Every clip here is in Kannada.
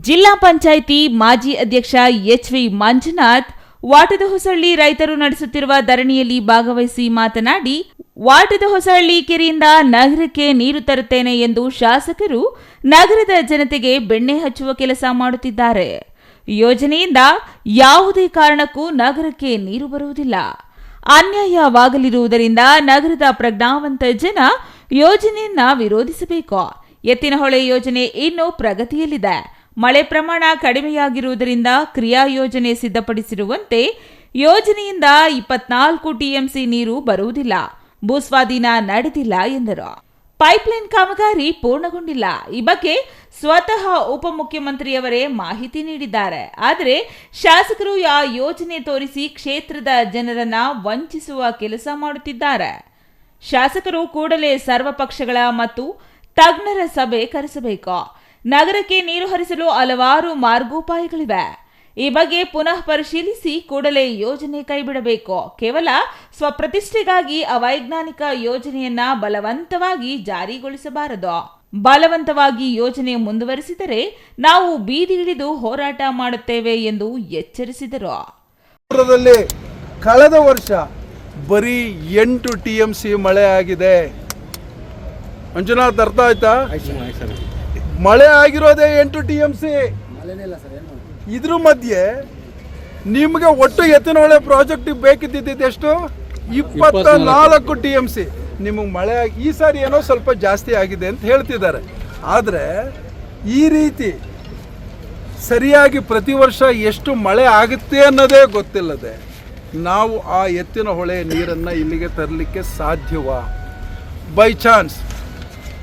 ಜಿಲ್ಲಾ ಪಂಚಾಯಿತಿ ಮಾಜಿ ಅಧ್ಯಕ್ಷ ಎಚ್ ವಿ ಮಂಜುನಾಥ್ ವಾಟದ ಹೊಸಹಳ್ಳಿ ರೈತರು ನಡೆಸುತ್ತಿರುವ ಧರಣಿಯಲ್ಲಿ ಭಾಗವಹಿಸಿ ಮಾತನಾಡಿ ವಾಟದ ಹೊಸಹಳ್ಳಿ ಕೆರೆಯಿಂದ ನಗರಕ್ಕೆ ನೀರು ತರುತ್ತೇನೆ ಎಂದು ಶಾಸಕರು ನಗರದ ಜನತೆಗೆ ಬೆಣ್ಣೆ ಹಚ್ಚುವ ಕೆಲಸ ಮಾಡುತ್ತಿದ್ದಾರೆ. ಯೋಜನೆಯಿಂದ ಯಾವುದೇ ಕಾರಣಕ್ಕೂ ನಗರಕ್ಕೆ ನೀರು ಬರುವುದಿಲ್ಲ. ಅನ್ಯಾಯವಾಗಲಿರುವುದರಿಂದ ನಗರದ ಪ್ರಜ್ಞಾವಂತ ಜನ ಯೋಜನೆಯನ್ನ ವಿರೋಧಿಸಬೇಕು. ಎತ್ತಿನಹೊಳೆ ಯೋಜನೆ ಇನ್ನೂ ಪ್ರಗತಿಯಲ್ಲಿದೆ. ಮಳೆ ಪ್ರಮಾಣ ಕಡಿಮೆಯಾಗಿರುವುದರಿಂದ ಕ್ರಿಯಾ ಯೋಜನೆ ಸಿದ್ಧಪಡಿಸಿರುವಂತೆ ಯೋಜನೆಯಿಂದ ಇಪ್ಪತ್ನಾಲ್ಕು ಟಿಎಂಸಿ ನೀರು ಬರುವುದಿಲ್ಲ. ಭೂಸ್ವಾಧೀನ ನಡೆದಿಲ್ಲ ಎಂದರು. ಪೈಪ್ಲೈನ್ ಕಾಮಗಾರಿ ಪೂರ್ಣಗೊಂಡಿಲ್ಲ. ಈ ಬಗ್ಗೆ ಸ್ವತಃ ಉಪಮುಖ್ಯಮಂತ್ರಿಯವರೇ ಮಾಹಿತಿ ನೀಡಿದ್ದಾರೆ. ಆದರೆ ಶಾಸಕರು ಆ ಯೋಜನೆ ತೋರಿಸಿ ಕ್ಷೇತ್ರದ ಜನರನ್ನ ವಂಚಿಸುವ ಕೆಲಸ ಮಾಡುತ್ತಿದ್ದಾರೆ. ಶಾಸಕರು ಕೂಡಲೇ ಸರ್ವಪಕ್ಷಗಳ ಮತ್ತು ತಜ್ಞರ ಸಭೆ ಕರೆಸಬೇಕು. ನಗರಕ್ಕೆ ನೀರು ಹರಿಸಲು ಹಲವಾರು ಮಾರ್ಗೋಪಾಯಗಳಿವೆ. ಈ ಬಗ್ಗೆ ಪುನಃ ಪರಿಶೀಲಿಸಿ ಕೂಡಲೇ ಯೋಜನೆ ಕೈಬಿಡಬೇಕು. ಕೇವಲ ಸ್ವಪ್ರತಿಷ್ಠೆಗಾಗಿ ಅವೈಜ್ಞಾನಿಕ ಯೋಜನೆಯನ್ನ ಬಲವಂತವಾಗಿ ಜಾರಿಗೊಳಿಸಬಾರದು. ಬಲವಂತವಾಗಿ ಯೋಜನೆ ಮುಂದುವರಿಸಿದರೆ ನಾವು ಬೀದಿಗಿಳಿದು ಹೋರಾಟ ಮಾಡುತ್ತೇವೆ ಎಂದು ಎಚ್ಚರಿಸಿದರು. ಕಳೆದ ವರ್ಷ ಬರೀ ಎಂಟು ಟಿ ಎಂ ಸಿ ಮಳೆ ಆಗಿದೆ. ಮಂಜುನಾಥ್ ಅರ್ಥ ಆಯ್ತಾ? ಮಳೆ ಆಗಿರೋದೇ ಎಂಟು ಟಿ ಎಂ ಸಿ. ಇದ್ರ ಮಧ್ಯೆ ನಿಮಗೆ ಒಟ್ಟು ಎತ್ತಿನಹೊಳೆ ಪ್ರಾಜೆಕ್ಟ್ ಬೇಕಿದ್ದಿದ್ದು ಎಷ್ಟು? ಇಪ್ಪತ್ತ ನಾಲ್ಕು ಟಿ ಎಂ ಸಿ ನಿಮಗೆ ಮಳೆ ಈ ಸಾರಿ ಏನೋ ಸ್ವಲ್ಪ ಜಾಸ್ತಿ ಆಗಿದೆ ಅಂತ ಹೇಳ್ತಿದ್ದಾರೆ. ಆದರೆ ಈ ರೀತಿ ಸರಿಯಾಗಿ ಪ್ರತಿ ವರ್ಷ ಎಷ್ಟು ಮಳೆ ಆಗುತ್ತೆ ಅನ್ನೋದೇ ಗೊತ್ತಿಲ್ಲದೆ ನಾವು ಆ ಎತ್ತಿನ ಹೊಳೆ ನೀರನ್ನು ಇಲ್ಲಿಗೆ ತರಲಿಕ್ಕೆ ಸಾಧ್ಯವಾ? ಬೈ ಚಾನ್ಸ್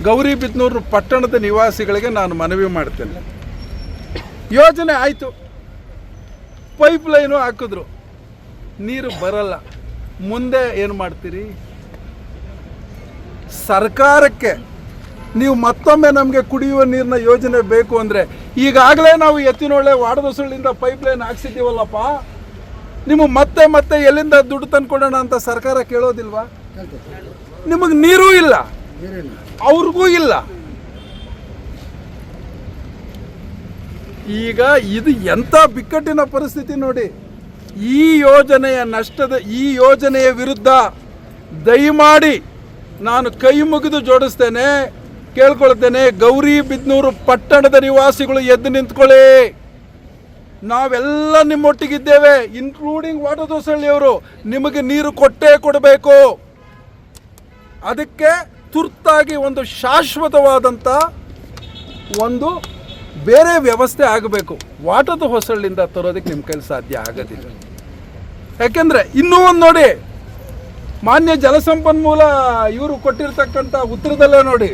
ಗೌರಿಬಿದನೂರು ಪಟ್ಟಣದ ನಿವಾಸಿಗಳಿಗೆ ನಾನು ಮನವಿ ಮಾಡ್ತೇನೆ. ಯೋಜನೆ ಆಯಿತು. ಪೈಪ್ ಲೈನು ಹಾಕಿದ್ರು. ನೀರು ಬರಲ್ಲ. ಮುಂದೆ ಏನು ಮಾಡ್ತೀರಿ? ಸರ್ಕಾರಕ್ಕೆ ನೀವು ಮತ್ತೊಮ್ಮೆ ನಮಗೆ ಕುಡಿಯುವ ನೀರಿನ ಯೋಜನೆ ಬೇಕು ಅಂದರೆ ಈಗಾಗಲೇ ನಾವು ಎತ್ತಿನೊಳ್ಳೆ ವಾಡದೊಸಳಿಂದ ಪೈಪ್ ಲೈನ್ ಹಾಕ್ಸಿದ್ದೀವಲ್ಲಪ್ಪ. ನಿಮಗೆ ಮತ್ತೆ ಮತ್ತೆ ಎಲ್ಲಿಂದ ದುಡ್ಡು ತಂದ್ಕೊಡೋಣ ಅಂತ ಸರ್ಕಾರ ಕೇಳೋದಿಲ್ವಾ? ನಿಮಗೆ ನೀರೂ ಇಲ್ಲ. ಅವ್ರಿಗೂ ಇಲ್ಲ. ಈಗ ಇದು ಎಂಥ ಬಿಕ್ಕಟ್ಟಿನ ಪರಿಸ್ಥಿತಿ ನೋಡಿ. ಈ ಯೋಜನೆಯ ನಷ್ಟದ, ಈ ಯೋಜನೆಯ ವಿರುದ್ಧ ದಯಮಾಡಿ ನಾನು ಕೈ ಮುಗಿದು ಜೋಡಿಸ್ತೇನೆ, ಕೇಳ್ಕೊಳ್ತೇನೆ, ಗೌರಿ ಬಿದ್ನೂರು ಪಟ್ಟಣದ ನಿವಾಸಿಗಳು ಎದ್ದು ನಿಂತ್ಕೊಳ್ಳಿ. ನಾವೆಲ್ಲ ನಿಮ್ಮೊಟ್ಟಿಗಿದ್ದೇವೆ ಇನ್ಕ್ಲೂಡಿಂಗ್ ವಾಟದೋಸಳ್ಳಿಯವರು ನಿಮಗೆ ನೀರು ಕೊಟ್ಟೇ ಕೊಡಬೇಕು. ಅದಕ್ಕೆ ತುರ್ತಾಗಿ ಒಂದು ಶಾಶ್ವತವಾದಂಥ ಒಂದು ಬೇರೆ ವ್ಯವಸ್ಥೆ ಆಗಬೇಕು. ವಾಟದ ಹೊಸಳ್ಳಿಂದ ತರೋದಕ್ಕೆ ನಿಮ್ಮ ಕೈಲಿ ಸಾಧ್ಯ ಆಗೋದಿಲ್ಲ. ಯಾಕೆಂದರೆ ಇನ್ನೂ ಒಂದು ನೋಡಿ, ಮಾನ್ಯ ಜಲಸಂಪನ್ಮೂಲ ಇವರು ಕೊಟ್ಟಿರ್ತಕ್ಕಂಥ ಉತ್ತರದಲ್ಲೇ ನೋಡಿ.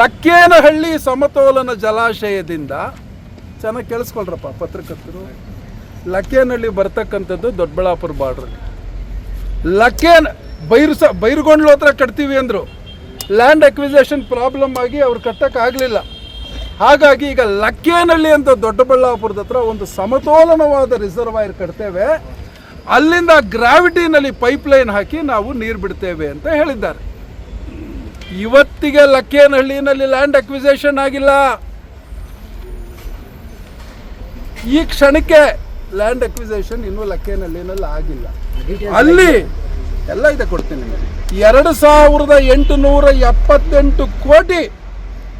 ಲಕ್ಕೇನಹಳ್ಳಿ ಸಮತೋಲನ ಜಲಾಶಯದಿಂದ ಚೆನ್ನಾಗಿ ಕೇಳಿಸ್ಕೊಳ್ರಪ್ಪ ಪತ್ರಕರ್ತರು. ಲಕ್ಕೇನಹಳ್ಳಿ ಬರ್ತಕ್ಕಂಥದ್ದು ದೊಡ್ಡಬಳ್ಳಾಪುರ ಬಾರ್ಡ್ರಲ್ಲಿ. ಲಕ್ಕೇನ ಬೈರು ಸ ಬೈರುಗೊಂಡ್ಲು ಹತ್ರ ಕಟ್ತೀವಿ ಅಂದರು. ಲ್ಯಾಂಡ್ ಅಕ್ವಿಸೇಷನ್ ಪ್ರಾಬ್ಲಮ್ ಆಗಿ ಅವ್ರು ಕಟ್ಟೋಕ್ಕಾಗಲಿಲ್ಲ ಹಾಗಾಗಿ ಈಗ ಲಕ್ಕೇನಹಳ್ಳಿ ಅಂತ ದೊಡ್ಡಬಳ್ಳಾಪುರದ ಹತ್ರ ಒಂದು ಸಮತೋಲನವಾದ ರಿಸರ್ವಾಯರ್ ಕಟ್ತೇವೆ. ಅಲ್ಲಿಂದ ಗ್ರಾವಿಟಿನಲ್ಲಿ ಪೈಪ್ಲೈನ್ ಹಾಕಿ ನಾವು ನೀರು ಬಿಡ್ತೇವೆ ಅಂತ ಹೇಳಿದ್ದಾರೆ. ಇವತ್ತಿಗೆ ಲಕ್ಕೇನಹಳ್ಳಿನಲ್ಲಿ ಲ್ಯಾಂಡ್ ಅಕ್ವಿಸೇಷನ್ ಆಗಿಲ್ಲ. ಈ ಕ್ಷಣಕ್ಕೆ ಲ್ಯಾಂಡ್ ಅಕ್ವಿಸೇಷನ್ ಇನ್ನೂ ಲಕ್ಕೇನಹಳ್ಳಿನಲ್ಲಿ ಆಗಿಲ್ಲ. ಅಲ್ಲಿ ಎಲ್ಲ ಇದೆ ಕೊಡ್ತೀನಿ ನಿಮಗೆ. ಎರಡು ಸಾವಿರದ ಎಂಟುನೂರ ಎಪ್ಪತ್ತೆಂಟು ಕೋಟಿ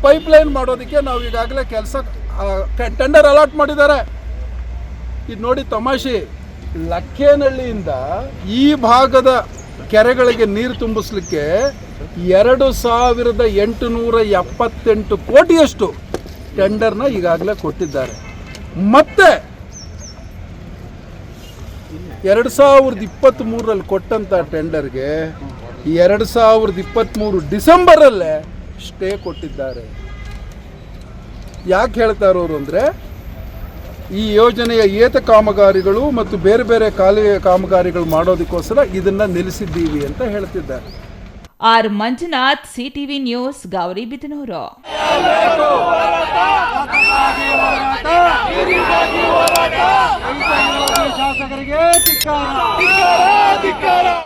ಪೈಪ್ಲೈನ್ ಮಾಡೋದಕ್ಕೆ ನಾವು ಈಗಾಗಲೇ ಕೆಲಸ ಟೆಂಡರ್ ಅಲಾಟ್ ಮಾಡಿದ್ದಾರೆ. ಇದು ನೋಡಿ ತಮಾಷೆ, ಲಕ್ಕೇನಹಳ್ಳಿಯಿಂದ ಈ ಭಾಗದ ಕೆರೆಗಳಿಗೆ ನೀರು ತುಂಬಿಸ್ಲಿಕ್ಕೆ ಎರಡು ಸಾವಿರದ ಎಂಟುನೂರ ಎಪ್ಪತ್ತೆಂಟು ಕೋಟಿಯಷ್ಟು ಟೆಂಡರ್ನ ಈಗಾಗಲೇ ಕೊಟ್ಟಿದ್ದಾರೆ. ಮತ್ತೆ ಎರಡು ಸಾವಿರದ ಇಪ್ಪತ್ತ್ಮೂರರಲ್ಲಿ ಕೊಟ್ಟಂಥ ಟೆಂಡರ್ಗೆ ಎರಡು ಸಾವಿರದ ಇಪ್ಪತ್ತ್ಮೂರು ಡಿಸೆಂಬರಲ್ಲೇ ಸ್ಟೇ ಕೊಟ್ಟಿದ್ದಾರೆ. ಯಾಕೆ ಹೇಳ್ತಾ ಇರೋರು ಅಂದರೆ ಈ ಯೋಜನೆಯ ಏತ ಕಾಮಗಾರಿಗಳು ಮತ್ತು ಬೇರೆ ಬೇರೆ ಕಾಲುವೆ ಕಾಮಗಾರಿಗಳು ಮಾಡೋದಕ್ಕೋಸ್ಕರ ಇದನ್ನು ನಿಲ್ಲಿಸಿದ್ದೀವಿ ಅಂತ ಹೇಳ್ತಿದ್ದಾರೆ. R Manjunath CTV news Gauribidanur ಶಾಸಕರಿಗೆ ಧಿಕ್ಕಾರ.